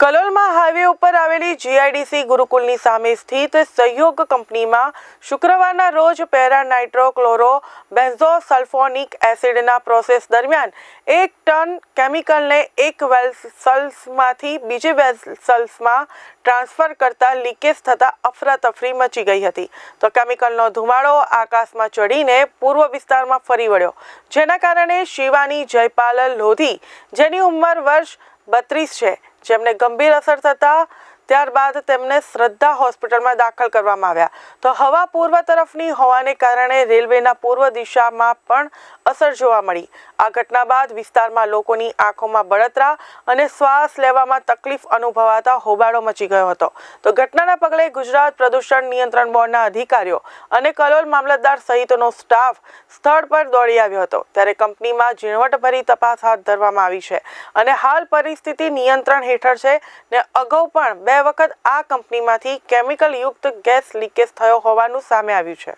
કલોલમાં highway ઉપર આવેલી GIDC ગુરુકુલની સામે સ્થિત સહયોગ કંપનીમાં શુક્રવારના રોજ પેરા નાઇટ્રોક્લોરો બેન્ઝોસલ્ફોનિક એસિડના પ્રોસેસ દરમિયાન એક ટન કેમિકલને એક વેસલ્સમાંથી બીજી વેસલ્સમાં ટ્રાન્સફર કરતા લીકેજ થતાં અફરાતફરી મચી ગઈ હતી. તો કેમિકલનો ધુમાડો આકાશમાં ચડીને પૂર્વ વિસ્તારમાં ફરી વળ્યો. જેના કારણે શિવાની જયપાલ લોધી, જેની ઉંમર વર્ષ બત્રીસ છે જેમને ગંભીર અસર થતાં ત્યારબાદ તેમને શ્રદ્ધા હોસ્પિટલમાં દાખલ કરવામાં આવ્યા. તો હવા પૂર્વ તરફની હોવાને કારણે રેલવેના પૂર્વ દિશામાં પણ અસર જોવા મળી. આ ઘટના બાદ વિસ્તારમાં લોકોની આંખોમાં બળતરા અને શ્વાસ લેવામાં તકલીફ અનુભવાતા હોબાળો મચી ગયો હતો. તો ઘટનાના પગલે ગુજરાત પ્રદૂષણ નિયંત્રણ બોર્ડના અધિકારીઓ અને કલોલ મામલતદાર સહિતનો સ્ટાફ સ્થળ પર દોડી આવ્યો હતો. ત્યારે કંપનીમાં ઝીણવટભરી તપાસ હાથ ધરવામાં આવી છે. અને હાલ પરિસ્થિતિ નિયંત્રણ હેઠળ છે ને અગાઉ પણ બે વખત આ કંપનીમાંથી કેમિકલ યુક્ત ગેસ લીકેજ થયો હોવાનું સામે આવ્યું છે.